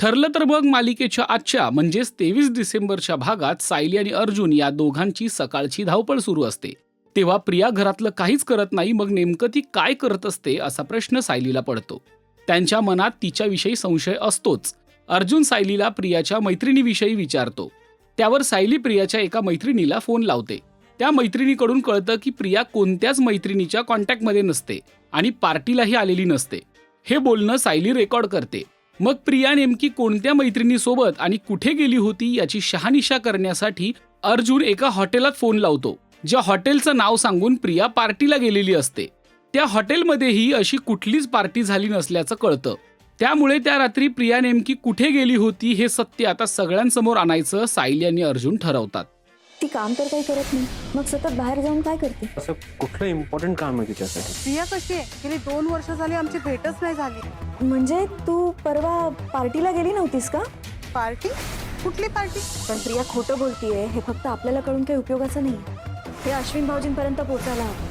ठरलं तर मग मालिकेच्या आजच्या म्हणजेच तेवीस डिसेंबरच्या भागात सायली आणि अर्जुन या दोघांची सकाळची धावपळ सुरू असते. तेव्हा प्रिया घरातलं काहीच करत नाही मग नेमकं ती काय करत असते असा प्रश्न सायलीला पडतो. त्यांच्या मनात तिच्याविषयी संशय असतोच. अर्जुन सायलीला प्रियाच्या मैत्रिणीविषयी विचारतो. त्यावर सायली प्रियाच्या एका मैत्रिणीला फोन लावते. त्या मैत्रिणीकडून कळतं की प्रिया कोणत्याच मैत्रिणीच्या कॉन्टॅक्टमध्ये नसते आणि पार्टीलाही आलेली नसते. हे बोलणं सायली रेकॉर्ड करते. मग प्रिया नेमकी कोणत्या मैत्रिणीसोबत आणि कुठे गेली होती याची शहानिशा करण्यासाठी अर्जुन एका हॉटेलात फोन लावतो ज्या हॉटेलचं नाव सांगून प्रिया पार्टीला गेलेली असते. त्या हॉटेलमध्येही अशी कुठलीच पार्टी झाली नसल्याचं कळतं. त्यामुळे त्या रात्री प्रिया नेमकी कुठे गेली होती हे सत्य आता सगळ्यांसमोर आणायचं सायली आणि अर्जुन ठरवतात. काम तर काही करत नाही. मग सतत बाहेर जाऊन काय करते? असं कुठलं इम्पॉर्टंट काम आहे तिच्यासाठी? प्रिया कशी आहे? गेली दोन वर्ष झाली आमची भेटच नाही झाली. म्हणजे तू परवा पार्टीला गेली नव्हतीस का? पार्टी? कुठली पार्टी? पण प्रिया खोटं बोलतीये. हे फक्त आपल्याला कळून काही उपयोगाचं नाही. हे अश्विन भाऊजींपर्यंत पोचायला हवं.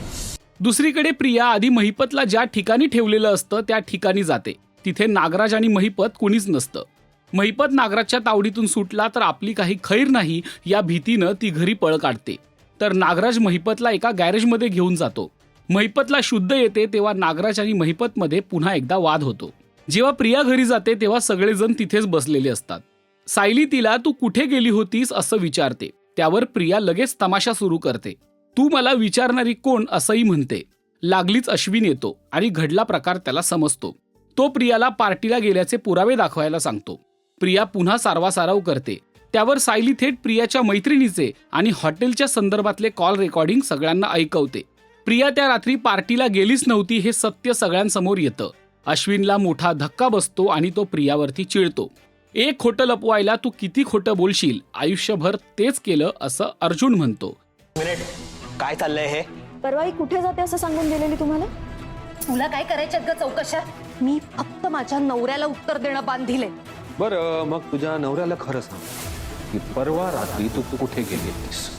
दुसरीकडे प्रिया आधी महिपतला ज्या ठिकाणी ठेवलेलं असतं त्या ठिकाणी जाते. तिथे नागराज आणि महिपत कुणीच नसतं. महिपत नागराजच्या तावडीतून सुटला तर आपली काही खैर नाही या भीतीनं ती घरी पळ काढते. तर नागराज महिपतला एका गॅरेजमध्ये घेऊन जातो. महिपतला शुद्ध येते तेव्हा नागराज आणि महिपतमध्ये पुन्हा एकदा वाद होतो. जेव्हा प्रिया घरी जाते तेव्हा सगळेजण तिथेच बसलेले असतात. सायली तिला तू कुठे गेली होतीस? असं विचारते. त्यावर प्रिया लगेच तमाशा सुरू करते. तू मला विचारणारी कोण? असंही म्हणते. लागलीच अश्विन येतो आणि घडला प्रकार त्याला समजतो. तो प्रियाला पार्टीला गेल्याचे पुरावे दाखवायला सांगतो. प्रिया पुन्हा सारवासारव करते. त्यावर सायली थेट प्रियाच्या मैत्रिणीचे आणि हॉटेलच्या संदर्भातले कॉल रेकॉर्डिंग सगळ्यांना ऐकवते. प्रिया त्या रात्री पार्टीला गेलीच नव्हती हे सत्य सगळ्यांसमोर येतं. अश्विनला मोठा धक्का बसतो आणि तो प्रियावरती चिडतो. एक खोटं लपवायला तू किती खोटं बोलशील? आयुष्यभर तेच केलं असं अर्जुन म्हणतो. काय चाललंय हे? परवा कुठे जाते असं सांगून गेलेली तुम्हाला? तुला काय करायच्यात ग चौकशा? मी फक्त माझ्या नवऱ्याला उत्तर देणं बांधील बरं मग तुझ्या नवऱ्याला खरं सांग की परवा रात्री तू कुठे गेली होतीस?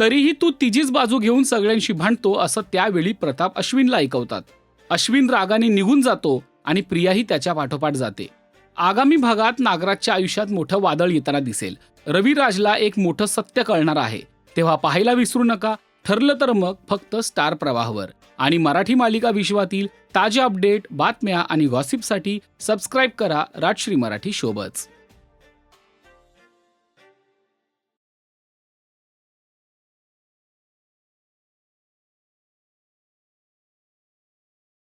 तरीही तू तिचीच बाजू घेऊन सगळ्यांशी भांडतो असं त्यावेळी प्रताप अश्विनला ऐकवतात. अश्विन रागाने निघून जातो आणि प्रियाही त्याच्या पाठोपाठ जाते. आगामी भागात नागराजच्या आयुष्यात मोठं वादळ येताना दिसेल. रविराजला एक मोठं सत्य कळणार आहे. तेव्हा पाहायला विसरू नका. ठरलं तर मग फक्त स्टार प्रवाहवर. आणि मराठी मालिका विश्वातील ताज्या अपडेट बातम्या आणि गॉसिपसाठी सबस्क्राईब करा राजश्री मराठी शोबच